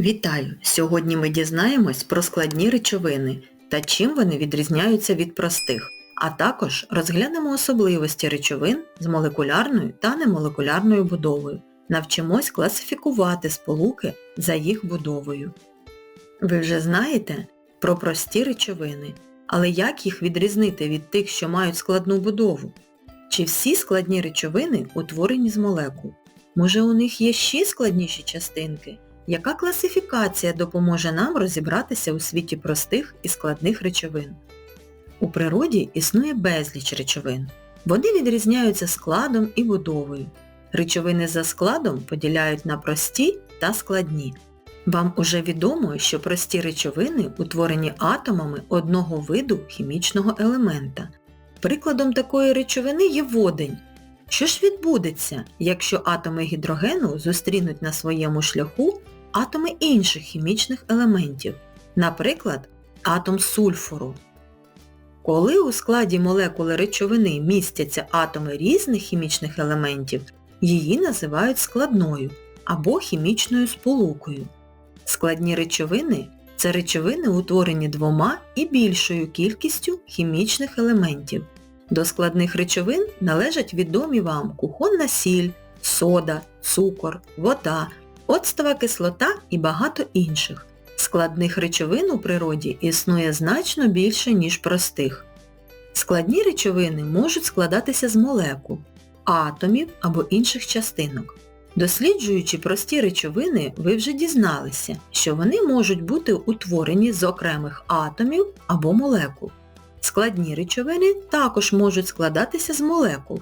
Вітаю! Сьогодні ми дізнаємось про складні речовини та чим вони відрізняються від простих, а також розглянемо особливості речовин з молекулярною та немолекулярною будовою. Навчимось класифікувати сполуки за їх будовою. Ви вже знаєте про прості речовини, але як їх відрізнити від тих, що мають складну будову? Чи всі складні речовини утворені з молекул? Може у них є ще складніші частинки? Яка класифікація допоможе нам розібратися у світі простих і складних речовин? У природі існує безліч речовин. Вони відрізняються складом і будовою. Речовини за складом поділяють на прості та складні. Вам уже відомо, що прості речовини утворені атомами одного виду хімічного елемента. Прикладом такої речовини є водень. Що ж відбудеться, якщо атоми гідрогену зустрінуть на своєму шляху атоми інших хімічних елементів, наприклад, атом сульфуру. Коли у складі молекули речовини містяться атоми різних хімічних елементів, її називають складною або хімічною сполукою. Складні речовини це речовини, утворені двома і більшою кількістю хімічних елементів. До складних речовин належать відомі вам кухонна сіль, сода, цукор, вода, оцтова кислота і багато інших. Складних речовин у природі існує значно більше, ніж простих. Складні речовини можуть складатися з молекул, атомів або інших частинок. Досліджуючи прості речовини, ви вже дізналися, що вони можуть бути утворені з окремих атомів або молекул. Складні речовини також можуть складатися з молекул.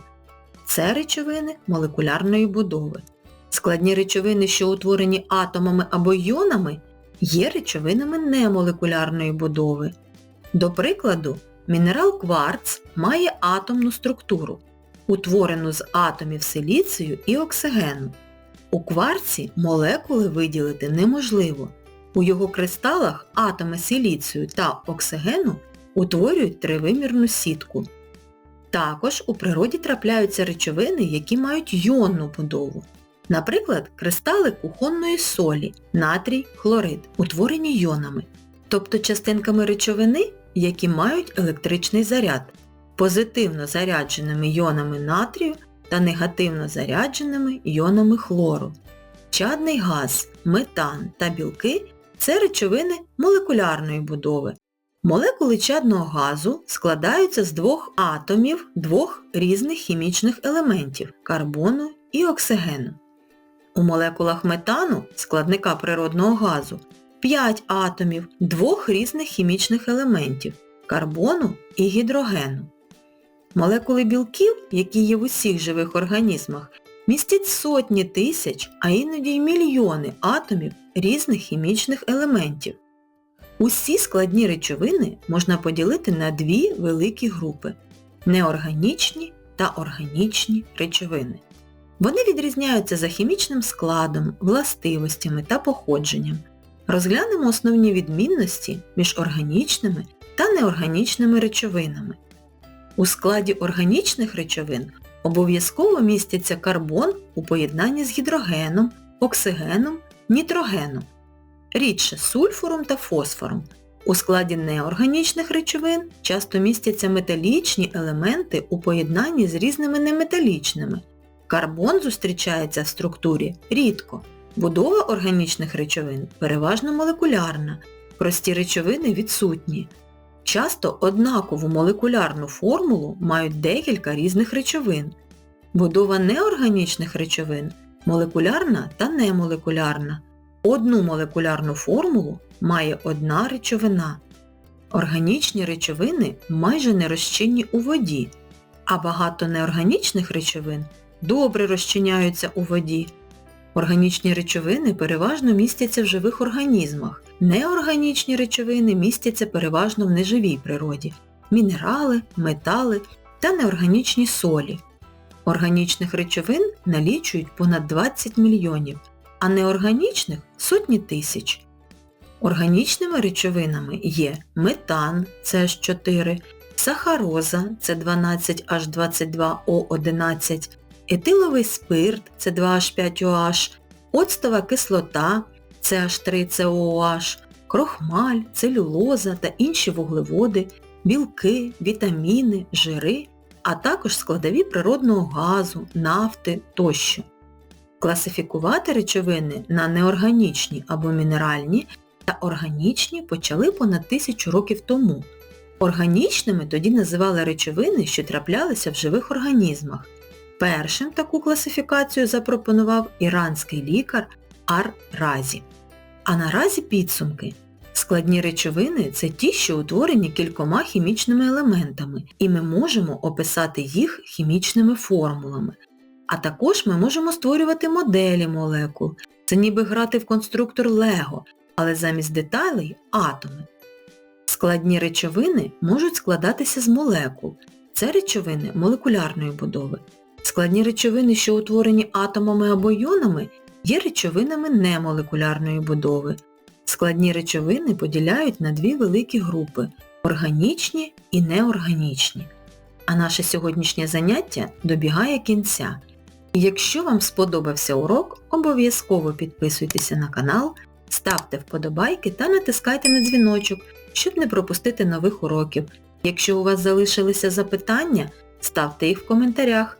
Це речовини молекулярної будови. Складні речовини, що утворені атомами або йонами, є речовинами немолекулярної будови. До прикладу, мінерал кварц має атомну структуру, утворену з атомів силіцію і оксигену. У кварці молекули виділити неможливо. У його кристалах атоми силіцію та оксигену утворюють тривимірну сітку. Також у природі трапляються речовини, які мають йонну будову. Наприклад, кристали кухонної солі, натрій, хлорид, утворені йонами, тобто частинками речовини, які мають електричний заряд, позитивно зарядженими йонами натрію та негативно зарядженими йонами хлору. Чадний газ, метан та білки це речовини молекулярної будови. Молекули чадного газу складаються з двох атомів двох різних хімічних елементів карбону і оксигену. У молекулах метану, складника природного газу, 5 атомів двох різних хімічних елементів карбону і гідрогену. Молекули білків, які є в усіх живих організмах, містять сотні тисяч, а іноді й мільйони атомів різних хімічних елементів. Усі складні речовини можна поділити на дві великі групи неорганічні та органічні речовини. Вони відрізняються за хімічним складом, властивостями та походженням. Розглянемо основні відмінності між органічними та неорганічними речовинами. У складі органічних речовин обов'язково містяться карбон у поєднанні з гідрогеном, оксигеном, нітрогеном, рідше сульфуром та фосфором. У складі неорганічних речовин часто містяться металічні елементи у поєднанні з різними неметалічними. Карбон зустрічається в структурі рідко. Будова органічних речовин переважно молекулярна, прості речовини відсутні. Часто однакову молекулярну формулу мають декілька різних речовин. Будова неорганічних речовин молекулярна та немолекулярна. Одну молекулярну формулу має одна речовина. Органічні речовини майже не розчинні у воді, а багато неорганічних речовин добре розчиняються у воді. Органічні речовини переважно містяться в живих організмах. Неорганічні речовини містяться переважно в неживій природі. Мінерали, метали та неорганічні солі. Органічних речовин налічують понад 20 мільйонів, а неорганічних сотні тисяч. Органічними речовинами є метан СH4, сахароза С12H22O11, етиловий спирт С2H5OH, оцтова кислота CH3COOH, крохмаль, целюлоза та інші вуглеводи, білки, вітаміни, жири, а також складові природного газу, нафти тощо. Класифікувати речовини на неорганічні або мінеральні та органічні почали понад тисячу років тому. Органічними тоді називали речовини, що траплялися в живих організмах. Першим таку класифікацію запропонував іранський лікар Ар-Разі. А наразі підсумки. Складні речовини – це ті, що утворені кількома хімічними елементами, і ми можемо описати їх хімічними формулами. А також ми можемо створювати моделі молекул. Це ніби грати в конструктор Лего, але замість деталей – атоми. Складні речовини можуть складатися з молекул. Це речовини молекулярної будови. Складні речовини, що утворені атомами або іонами, є речовинами немолекулярної будови. Складні речовини поділяють на дві великі групи – органічні і неорганічні. А наше сьогоднішнє заняття добігає кінця. Якщо вам сподобався урок, обов'язково підписуйтеся на канал, ставте вподобайки та натискайте на дзвіночок, щоб не пропустити нових уроків. Якщо у вас залишилися запитання, ставте їх в коментарях.